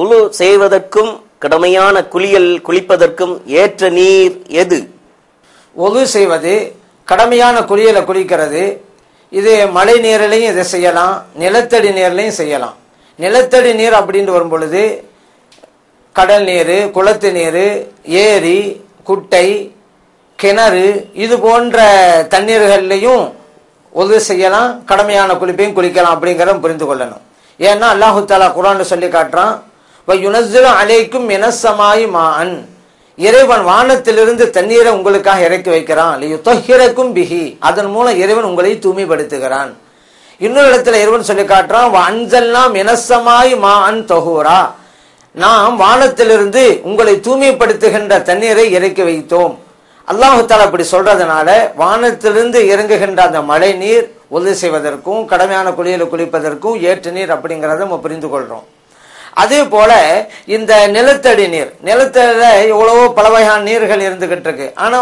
உழு செய்வதற்கும் கடமையான குளியல் குளிப்பதற்கும் ஏற்ற நீர் எது? ஒது செய்வது கடமையான குளியலை குளிக்கிறது. இது மழை நீரிலையும் இதை செய்யலாம் நிலத்தடி நீர்லையும் செய்யலாம். நிலத்தடி நீர் அப்படின்ட்டு வரும் பொழுது கடல் நீர் குளத்து நீர் ஏரி குட்டை கிணறு இது போன்ற தண்ணீர்கள்லையும் உதவி செய்யலாம் கடமையான குளிப்பையும் குளிக்கலாம் அப்படிங்கிறத புரிந்து கொள்ளணும். ஏன்னா அல்லாஹு தாலா குரான் சொல்லி காட்டுறான் யுனஸ்ஸிலு அலைக்கும் மினசமாய் மான் இறைவன் வானத்திலிருந்து தண்ணீரை உங்களுக்காக இறக்கி வைக்கிறான். யுத்தஹிரக்கும் பிஹி. அதன் மூலம் இறைவன் உங்களை தூய்மைப்படுத்துகிறான். இன்னொரு இடத்துல இறைவன் சொல்லி காட்டுறான் அஞ்சல்லாம் மினசமாய் மா அன் தொகூரா நாம் வானத்திலிருந்து உங்களை தூய்மைப்படுத்துகின்ற தண்ணீரை இறக்கி வைத்தோம். அல்லாஹால அப்படி சொல்றதுனால வானத்திலிருந்து இறங்குகின்ற அந்த மழை நீர் உதவி செய்வதற்கும் கடமையான குளியலை குளிப்பதற்கும் ஏற்ற நீர் அப்படிங்கறத நம்ம புரிந்து கொள்றோம். அதே போல இந்த நிலத்தடி நீர் நிலத்தடியில எவ்வளவோ பல வகையான நீர்கள் இருந்துகிட்டு இருக்கு. ஆனா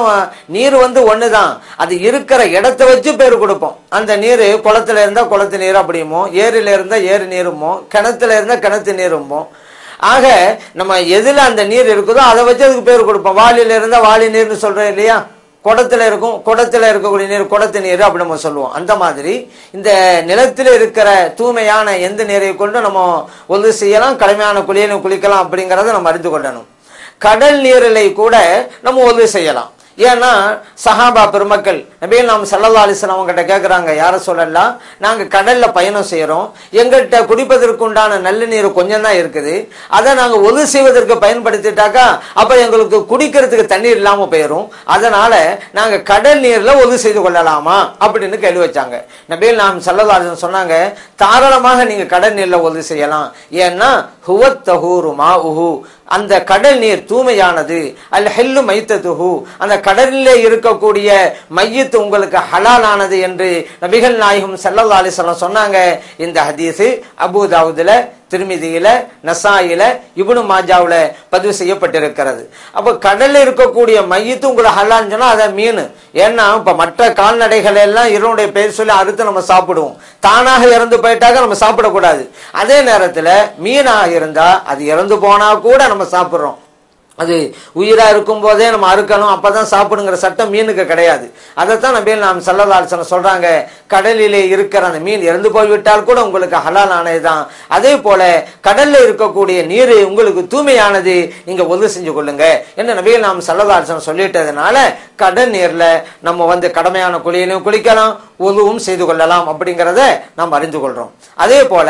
நீர் வந்து ஒண்ணுதான். அது இருக்கிற இடத்த வச்சு பேர் கொடுப்போம். அந்த நீர் குளத்துல இருந்தா குளத்து நீர் அப்படிமோ ஏரியில இருந்தா ஏரி நீருமோ கிணத்துல இருந்தா கிணத்து நீருமோ. ஆக நம்ம எதுல அந்த நீர் இருக்குதோ அதை வச்சு அதுக்கு பேர் கொடுப்போம். வாளியில இருந்தா வாளி நீர்னு சொல்றோம் இல்லையா? குடத்துல இருக்கும் குடத்துல இருக்கக்கூடிய நீர் குடத்து நீர் அப்படி நம்ம சொல்லுவோம். அந்த மாதிரி இந்த நிலத்தில் இருக்கிற தூய்மையான எந்த நீரை கொண்டு நம்ம ஒது செய்யலாம் கடுமையான குளியலும் குளிக்கலாம் அப்படிங்கிறத நம்ம அறிந்து கொள்ளணும். கடல் நீரிலை கூட நம்ம ஒது செய்யலாம். ஏன்னா சஹாபா பெருமக்கள் நபிகள் நாம் சல்லா அலிஸ்லாம் அவங்ககிட்ட கேட்குறாங்க யார சொல்லலாம் நாங்கள் கடல்ல பயணம் செய்கிறோம் எங்கள்கிட்ட குடிப்பதற்கு உண்டான நல்ல நீர் கொஞ்சம் தான் இருக்குது. அதை நாங்கள் ஒது செய்வதற்கு பயன்படுத்திட்டாக்கா அப்போ எங்களுக்கு குடிக்கிறதுக்கு தண்ணீர் இல்லாமல் போயிடும் அதனால நாங்கள் கடல் நீர்ல ஒது செய்து கொள்ளலாமா? அப்படின்னு கேள்வி வச்சாங்க. நபிகள் நாம் சல்லா அலிஸ்லாம் சொன்னாங்க தாராளமாக நீங்கள் கடல் நீர்ல ஒது செய்யலாம். ஏன்னா ஹுவத் தஹூரு மா உஹு அந்த கடல் நீர் தூய்மையானது. அல் ஹெல்லு மைத்ததுஹு. அந்த கடலிலே இருக்கக்கூடிய மையத்து உங்களுக்கு ஹலாலானது என்று நபிகள் நாயகம் சல்லல்லா அலிஸ்லாம் சொன்னாங்க. இந்த ஹதீஸு அபுதாவுதுல திருமிதியில நசாயில இபுனு மாஜாவில் பதிவு செய்யப்பட்டிருக்கிறது. அப்ப கடல்ல இருக்கக்கூடிய மையத்து உங்களை ஹலான்னு சொன்னா அதை மீன். ஏன்னா இப்ப மற்ற கால்நடைகள் எல்லாம் இவனுடைய பெயர் சொல்லி அறுத்து நம்ம சாப்பிடுவோம். தானாக இறந்து போயிட்டாக்க நம்ம சாப்பிடக்கூடாது. அதே நேரத்துல மீனாக இருந்தா அது இறந்து போனா கூட நம்ம சாப்பிடுறோம். அது உயிரா இருக்கும் போதே நம்ம அறுக்கணும் அப்பதான் சாப்பிடுங்கிற சட்டம் மீனுக்கு கிடையாது. அதைத்தான் நபி நாம் சல்லதாசன சொல்றாங்க. கடலிலே இருக்கிற அந்த மீன் இறந்து போய்விட்டால் கூட உங்களுக்கு ஹலால் ஆனதுதான். அதே போல கடல்ல இருக்கக்கூடிய நீர் உங்களுக்கு தூய்மையானது. நீங்க உதவி செஞ்சு கொள்ளுங்க என்று நபிகள் நாம் சல்லதாசன சொல்லிட்டதுனால கடல் நீர்ல நம்ம வந்து கடமையான குளியலையும் குளிக்கலாம் உதவும் செய்து கொள்ளலாம் அப்படிங்கிறத நாம் அறிந்து கொள்றோம். அதே போல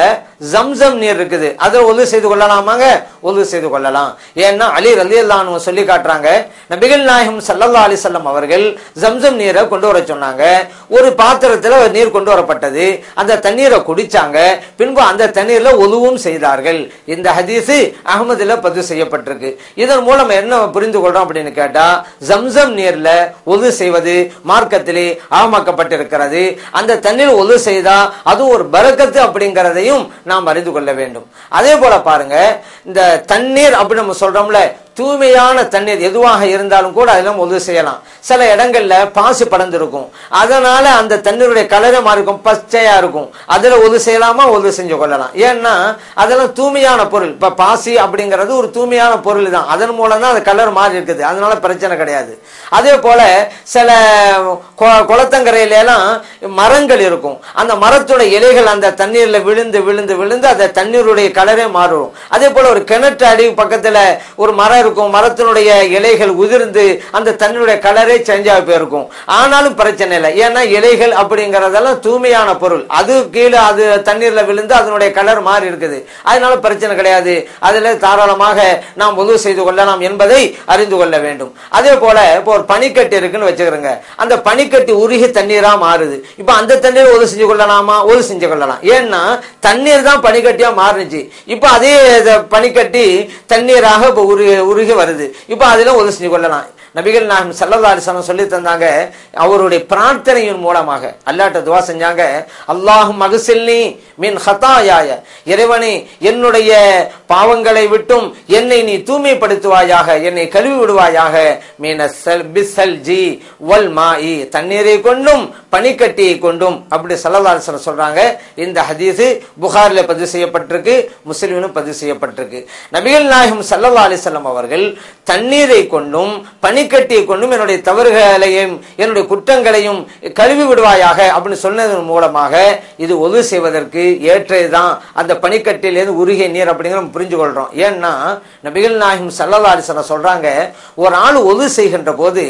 ஜம்சம் நீர் இருக்குது. அதை உதவி செய்து கொள்ளலாமாங்க? உதவி செய்து கொள்ளலாம். ஏன்னா அலி ரலி அல்லான்னு சொல்லி காட்டுறாங்க நபிகள் நாயகம் சல்லல்லா அலிசல்லம் அவர்கள் ஜம்சம் நீரை கொண்டு வர சொன்னாங்க. ஒரு பாத்திரத்துல நீர் கொண்டு வரப்பட்டது. அந்த தண்ணீரை குடிச்சாங்க. பின்பு அந்த தண்ணீர்ல ஒதுவும் செய்தார்கள். இந்த ஹதீஸ் அகமதுல பதிவு செய்யப்பட்டிருக்கு. இதன் மூலம் என்ன புரிந்து கொள்றோம் அப்படின்னு கேட்டா ஜம்சம் நீர்ல ஒது செய்வது மார்க்கத்திலே அந்த தண்ணீர் ஒது செய்தா அது ஒரு பரக்கத்து அப்படிங்கிறதையும் நாம் அறிந்து கொள்ள வேண்டும். அதே போல பாருங்க இந்த தண்ணீர் அப்படின்னு நம்ம சொல்றோம்ல தூய்மையான தண்ணீர் எதுவாக இருந்தாலும் கூட அதெல்லாம் உதவி செய்யலாம். சில இடங்கள்ல பாசி படர்ந்திருக்கும். அதனால அந்த தண்ணீருடைய கலரே மாறிக்கும் இருக்கும் பச்சையா இருக்கும். அதுல உதவி செய்யலாமா? உதவி செஞ்சு கொள்ளலாம். ஏன்னா அதெல்லாம் தூய்மையான பொருள். இப்ப பாசி அப்படிங்கிறது ஒரு தூய்மையான பொருள் தான் அதன் மூலம் தான் அது கலர் மாறி இருக்குது. அதனால பிரச்சனை கிடையாது. அதே போல சில கொ- குளத்தங்கரையில எல்லாம் மரங்கள் இருக்கும். அந்த மரத்தோட இலைகள் அந்த தண்ணீர்ல விழுந்து விழுந்து விழுந்து அந்த தண்ணீருடைய கலரே மாறும். அதே போல ஒரு கிணற்று அடி பக்கத்துல ஒரு மரம் இருக்கும் மரத்தினுடைய இலைகள் உதிர்ந்து அந்த தண்ணியுடைய கலரே சேஞ்சாக போயிருக்கும். ஆனாலும் பிரச்சனை இல்லை. ஏன்னா இலைகள் அப்படிங்கிறதெல்லாம் தூய்மையான பொருள். அது கீழே அது தண்ணீரில் விழுந்து அதனுடைய கலர் மாறி இருக்குது. அதனால பிரச்சனை கிடையாது. அதில் தாராளமாக நாம் உதவு செய்து கொள்ளலாம் என்பதை அறிந்து கொள்ள வேண்டும். அதே போல இப்போ ஒரு பனிக்கட்டு இருக்குன்னு வச்சுக்கிறோங்க அந்த பனிக்கட்டி உருகி தண்ணீரா மாறுது. இப்ப அந்த தண்ணீர் உதவி செஞ்சு கொள்ளலாமா? உதவி செஞ்சு கொள்ளலாம். ஏன்னா தண்ணீர் தான் பனிக்கட்டியா மாறுச்சு. இப்ப அதே பனிக்கட்டி தண்ணீராக இப்போ உரு உருகி வருது. இப்போ அதெல்லாம் உதவி செஞ்சு கொள்ளலாம் நபிகள் நாயகம் சல்லல்லா அலிஸ்லாம் சொல்லி தந்தாங்க அவருடைய பிரார்த்தனையின் மூலமாக அல்லாட்ட துவா செஞ்சாங்க அல்லாஹும் மகசில்லி மின் ஹதாயாய இறைவனே என்னுடைய பாவங்களை விட்டும் என்னை நீ தூய்மைப்படுத்துவாயாக என்னை கழுவி விடுவாயாக மீன செல் பிசல் ஜி வல் மாயி தண்ணீரை கொண்டும் பனிக்கட்டியை கொண்டும் அப்படி சல்லல்லாஹு சொல்றாங்க. இந்த ஹதீஸு புகாரில் பதிவு செய்யப்பட்டிருக்கு முஸ்லீமிலும் பதிவு செய்யப்பட்டிருக்கு. நபிகள் நாயகம் சல்லல்லா அலிசல்லம் அவர்கள் தண்ணீரை கொண்டும் பனிக்கட்டியை கொண்டும் என்னுடைய தவறுகளையும் என்னுடைய குற்றங்களையும் கழுவி விடுவாயாக அப்படின்னு சொன்னதன் மூலமாக இது ஒது செய்வதற்கு ஏற்றதுதான் அந்த பனிக்கட்டியிலேருந்து உருகிய நீர் அப்படிங்கிற நம்ம புரிஞ்சு கொள்றோம் ஏன்னா நபிகள் நாயகம் சல்லல்லா அலிசல்லம் சொல்றாங்க ஒரு ஆள் ஒது செய்கின்ற போது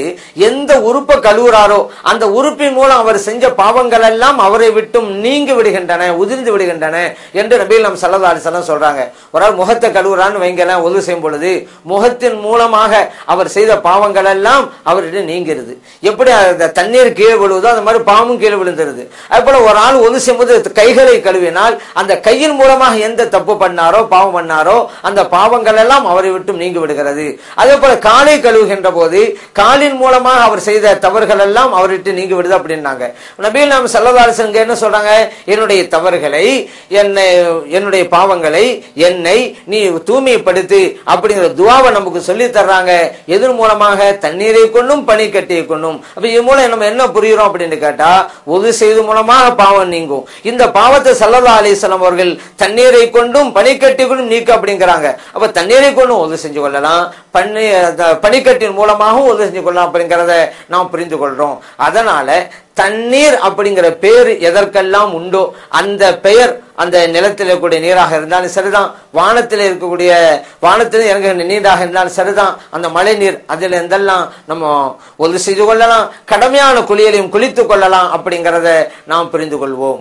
எந்த உறுப்பை கழுவுறாரோ அந்த உறுப்பின் மூலம் அவர் செஞ்ச பாவங்கள் எல்லாம் அவரை விட்டும் நீங்கி விடுகின்றன உதிர்ந்து விடுகின்றன என்று நபிகள் நாம் சல்லா அலிசல்லாம் சொல்றாங்க. ஒரு ஆள் முகத்தை கழுவுறான்னு வைங்கலாம் உதவி செய்யும் பொழுது முகத்தின் மூலமாக அவர் செய்த பாவங்கள் எல்லாம் அவர்கிட்ட நீங்கிறது. எப்படி அந்த தண்ணீர் கீழே விழுவதோ அந்த மாதிரி பாவமும் கீழே விழுந்துருது. அது போல ஒரு ஆள் ஒது செய்யும்போது கைகளை கழுவினால் அந்த கையின் மூலமாக எந்த தப்பு பண்ணாரோ பாவம் பண்ணாரோ அந்த பாவங்கள் எல்லாம் அவரை விட்டும் நீங்கி விடுகிறது. அதே போல காலை கழுவுகின்ற போது காலின் மூலமாக அவர் செய்த தவறுகள் எல்லாம் அவர்கிட்ட நீங்கி விடுது அப்படின்னாங்க. நபிகள் நாம் சல்லதாசங்க என்ன சொல்றாங்க? என்னுடைய தவறுகளை என்னை என்னுடைய பாவங்களை என்னை நீ தூய்மைப்படுத்து அப்படிங்கிற துவாவை நமக்கு சொல்லி தர்றாங்க. எதன் மூலமாக தண்ணீரை கொண்டும் பனி கட்டியை கொண்டும். அப்ப இது மூலம் நம்ம என்ன புரியுறோம் அப்படின்னு கேட்டா ஒது செய்து மூலமாக பாவம் நீங்கும். இந்த பாவத்தை சல்லல்லா அலிஸ்லாம் அவர்கள் தண்ணீரை கொண்டும் பனிக்கட்டி கொண்டும் நீக்க அப்படிங்கிறாங்க. அப்ப தண்ணீரை கொண்டும் உதவி செஞ்சு கொள்ளலாம். பண்ணி பனிக்கட்டின் மூலமாகவும் உதவி செஞ்சு கொள்ளலாம் அப்படிங்கிறத நாம் புரிந்து கொள்றோம். அதனால தண்ணீர் அப்படிங்கிற பெயர் எதற்கெல்லாம் உண்டோ அந்த பெயர் அந்த நிலத்தில் இருக்கக்கூடிய நீராக இருந்தாலும் சரிதான். வானத்தில் இருக்கக்கூடிய வானத்தில் இறங்குகின்ற நீராக இருந்தாலும் சரிதான். அந்த மழை நீர் அதில் இருந்தெல்லாம் நம்ம ஒன்று செய்து கொள்ளலாம். கடமையான குளியலையும் குளித்து கொள்ளலாம் அப்படிங்கிறத நாம் புரிந்து கொள்வோம்.